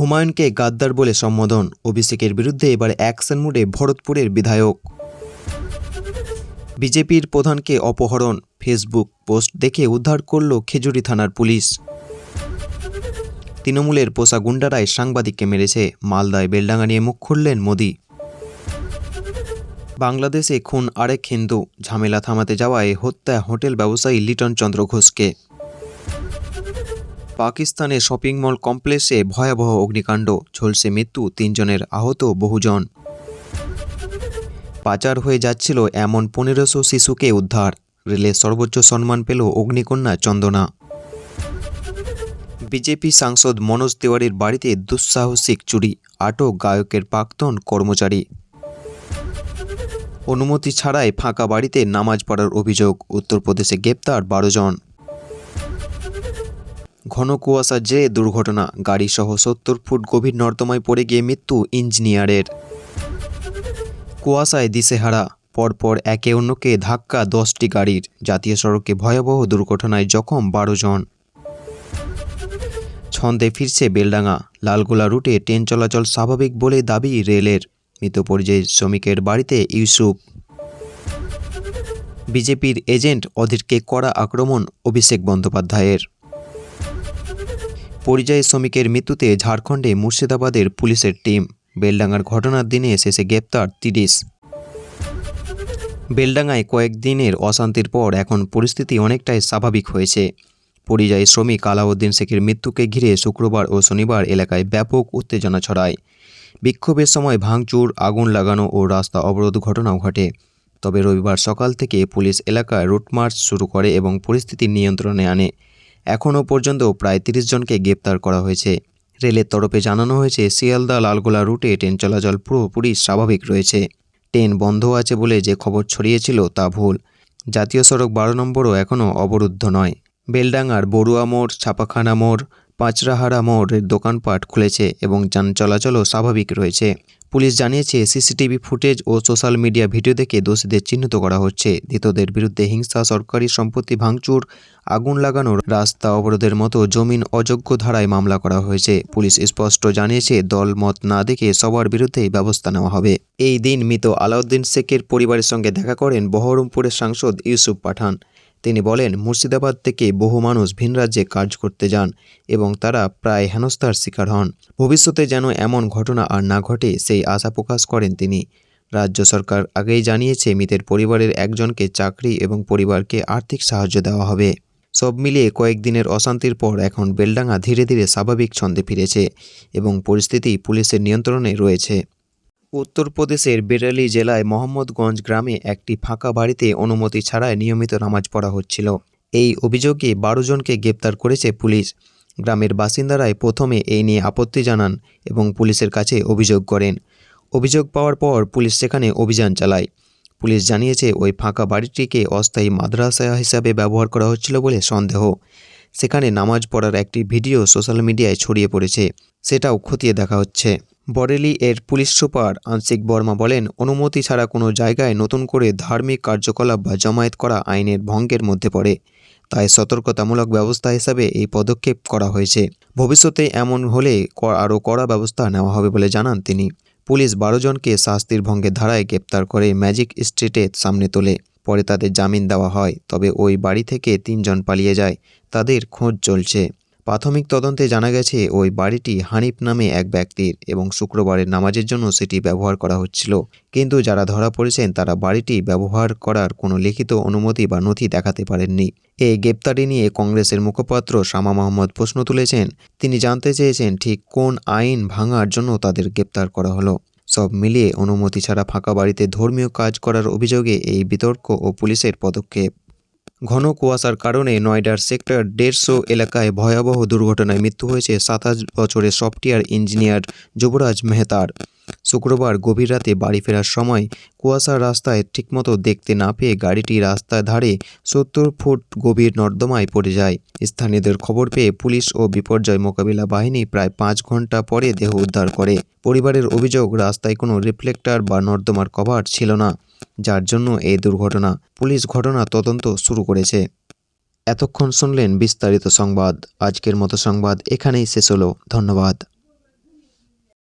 হুমায়ুনকে গাদ্দার বলে সম্বোধন। অভিষেকের বিরুদ্ধে এবার অ্যাকশন মুডে ভরতপুরের বিধায়ক। বিজেপির প্রধানকে অপহরণ, ফেসবুক পোস্ট দেখে উদ্ধার করল খেজুরি থানার পুলিশ। তৃণমূলের পোষা গুন্ডারাই সাংবাদিককে মেরেছে, মালদায় বেলডাঙ্গা নিয়ে মুখ খুললেন মোদি। বাংলাদেশে খুন আরেক হিন্দু, ঝামেলা থামাতে যাওয়ায় হত্যা হোটেল ব্যবসায়ী লিটন চন্দ্র ঘোষকে। পাকিস্তানে শপিং মল কমপ্লেক্সে ভয়াবহ অগ্নিকাণ্ড। ঝলসে মৃত্যু, তিনজনের আহত বহুজন। পাচার হয়ে যাচ্ছিল এমন পনেরোশো শিশুকে উদ্ধার। রেলে সর্বোচ্চ সম্মান পেল অগ্নিকন্যা চন্দনা। বিজেপি সাংসদ মনোজ তিওয়ারির বাড়িতে দুঃসাহসিক চুরি, আটক গায়কের প্রাক্তন কর্মচারী। অনুমতি ছাড়াই ফাঁকা বাড়িতে নামাজ পড়ার অভিযোগ, উত্তরপ্রদেশে গ্রেপ্তার বারো জন। ঘন কুয়াশার জেরে দুর্ঘটনা। গাড়িসহ সত্তর ফুট গভীর নর্দমায় পড়ে গিয়ে মৃত্যু ইঞ্জিনিয়ারের। কুয়াশায় দিশেহারা, পরপর একে অন্যকে ধাক্কা দশটি গাড়ির। জাতীয় সড়কে ভয়াবহ দুর্ঘটনায় জখম বারো জন। ছন্দে ফিরছে বেলডাঙ্গা। লালগোলা রুটে ট্রেন চলাচল স্বাভাবিক বলে দাবি রেলের। মৃত পরিযায়ী শ্রমিকের বাড়িতে ইউসুফ। বিজেপির এজেন্ট অধীরকে কড়া আক্রমণ, অভিষেক বন্দ্যোপাধ্যায়ের। পরিযায়ী শ্রমিকের মৃত্যুতে ঝাড়খণ্ডে মুর্শিদাবাদের পুলিশের টিম। বেলডাঙ্গার ঘটনার দিনে শেষে গ্রেপ্তার তিরিশ। বেলডাঙ্গায় কয়েকদিনের অশান্তির পর এখন পরিস্থিতি অনেকটাই স্বাভাবিক হয়েছে। পরিযায়ী শ্রমিক আলাউদ্দিন শেখের মৃত্যুকে ঘিরে শুক্রবার ও শনিবার এলাকায় ব্যাপক উত্তেজনা ছড়ায়। বিক্ষোভের সময় ভাঙচুর, আগুন লাগানো ও রাস্তা অবরোধ ঘটনাও ঘটে। তবে রবিবার সকাল থেকে পুলিশ এলাকায় রুটমার্চ শুরু করে এবং পরিস্থিতি নিয়ন্ত্রণে আনে। এখনও পর্যন্ত প্রায় তিরিশ জনকে গ্রেপ্তার করা হয়েছে। রেলের তরফে জানানো হয়েছে, শিয়ালদা লালগোলা রুটে ট্রেন চলাচল পুরোপুরি স্বাভাবিক রয়েছে। ট্রেন বন্ধ আছে বলে যে খবর ছড়িয়েছিল তা ভুল। জাতীয় সড়ক বারো নম্বরও এখনও অবরুদ্ধ নয়। বেলডাঙ্গার বড়ুয়া মোড়, ছাপাখানা মোড়, পাঁচরাহারা মোড়ের দোকানপাট খুলেছে এবং যান চলাচলও স্বাভাবিক রয়েছে। পুলিশ জানিয়েছে, সিসিটিভি ফুটেজ ও সোশ্যাল মিডিয়া ভিডিও দেখে দোষীদের চিহ্নিত করা হচ্ছে। ধৃতদের বিরুদ্ধে হিংসা, সরকারি সম্পত্তি ভাঙচুর, আগুন লাগানোর রাস্তা অবরোধের মতো জমিন অযোগ্য ধারায় মামলা করা হয়েছে। পুলিশ স্পষ্ট জানিয়েছে দল মত না দেখে সবার বিরুদ্ধেই ব্যবস্থা নেওয়া হবে। এই দিন মৃত আলাউদ্দিন শেখের পরিবারের সঙ্গে দেখা করেন বহরমপুরের সাংসদ ইউসুফ পাঠান। তিনি বলেন, মুর্শিদাবাদ থেকে বহু মানুষ ভিন রাজ্যে কাজ করতে যান এবং তারা প্রায় হেনস্থার শিকার হন। ভবিষ্যতে যেন এমন ঘটনা আর না ঘটে, সেই আশা প্রকাশ করেন তিনি। রাজ্য সরকার আগেই জানিয়েছে, মৃতের পরিবারের একজনকে চাকরি এবং পরিবারকে আর্থিক সাহায্য দেওয়া হবে। সব মিলিয়ে কয়েকদিনের অশান্তির পর এখন বেলডাঙ্গা ধীরে ধীরে স্বাভাবিক ছন্দে ফিরেছে এবং পরিস্থিতি পুলিশের নিয়ন্ত্রণে রয়েছে। উত্তরপ্রদেশের বেরালি জেলায় মোহাম্মদগঞ্জ গ্রামে একটি ফাঁকা বাড়িতে অনুমতি ছাড়াই নিয়মিত নামাজ পড়া হচ্ছিল। এই অভিযোগে বারো জনকে গ্রেপ্তার করেছে পুলিশ। গ্রামের বাসিন্দারাই প্রথমে এই নিয়ে আপত্তি জানান এবং পুলিশের কাছে অভিযোগ করেন। অভিযোগ পাওয়ার পর পুলিশ সেখানে অভিযান চালায়। পুলিশ জানিয়েছে, ওই ফাঁকা বাড়িটিকে অস্থায়ী মাদ্রাসা হিসাবে ব্যবহার করা হচ্ছিল বলে সন্দেহ। সেখানে নামাজ পড়ার একটি ভিডিও সোশ্যাল মিডিয়ায় ছড়িয়ে পড়েছে। সেটাও খতিয়ে দেখা হচ্ছে। বরেলি এর পুলিশ সুপার আংশিক বর্মা বলেন, অনুমতি ছাড়া কোনো জায়গায় নতুন করে ধার্মিক কার্যকলাপ বা জমায়েত করা আইনের ভঙ্গের মধ্যে পড়ে। তাই সতর্কতামূলক ব্যবস্থা হিসাবে এই পদক্ষেপ করা হয়েছে। ভবিষ্যতে এমন হলে আরও কড়া ব্যবস্থা নেওয়া হবে বলে জানান তিনি। পুলিশ বারো জনকে শাস্তির ভঙ্গের ধারায় গ্রেপ্তার করে ম্যাজিক স্ট্রিটের সামনে তোলে। পরে তাদের জামিন দেওয়া হয়, তবে ওই বাড়ি থেকে তিনজন পালিয়ে যায়। তাদের খোঁজ চলছে। প্রাথমিক তদন্তে জানা গেছে, ওই বাড়িটি হানিফ নামে এক ব্যক্তির এবং শুক্রবারের নামাজের জন্য সেটি ব্যবহার করা হচ্ছিল। কিন্তু যারা ধরা পড়েছেন, তারা বাড়িটি ব্যবহার করার কোনো লিখিত অনুমতি বা নথি দেখাতে পারেননি। এই গ্রেপ্তারি নিয়ে কংগ্রেসের মুখপাত্র শামা মোহাম্মদ প্রশ্ন তুলেছেন, তিনি জানতে চেয়েছেন ঠিক কোন আইন ভাঙার জন্য তাদের গ্রেপ্তার করা হলো। সব মিলিয়ে অনুমতি ছাড়া ফাঁকা বাড়িতে ধর্মীয় কাজ করার অভিযোগে এই বিতর্ক ও পুলিশের পদক্ষেপ। ঘন কুয়াশার কারণে নয়ডার সেক্টর দেড়শো এলাকায় ভয়াবহ দুর্ঘটনায় মৃত্যু হয়েছে সাতাশ বছরের সফটওয়্যার ইঞ্জিনিয়ার যুবরাজ মেহতার। শুক্রবার গভীর রাতে বাড়ি ফেরার সময় কুয়াশার রাস্তায় ঠিকমতো দেখতে না পেয়ে গাড়িটি রাস্তার ধারে সত্তর ফুট গভীর নর্দমায় পড়ে যায়। স্থানীয়দের খবর পেয়ে পুলিশ ও বিপর্যয় মোকাবিলা বাহিনী প্রায় পাঁচ ঘণ্টা পরে দেহ উদ্ধার করে। পরিবারের অভিযোগ, রাস্তায় কোনো রিফ্লেক্টর বা নর্দমার কভার ছিল না, যার জন্য এই দুর্ঘটনা। পুলিশ ঘটনা তদন্ত শুরু করেছে। এতক্ষণ শুনলেন বিস্তারিত সংবাদ। আজকের মতো সংবাদ এখানেই শেষ হলো। ধন্যবাদ।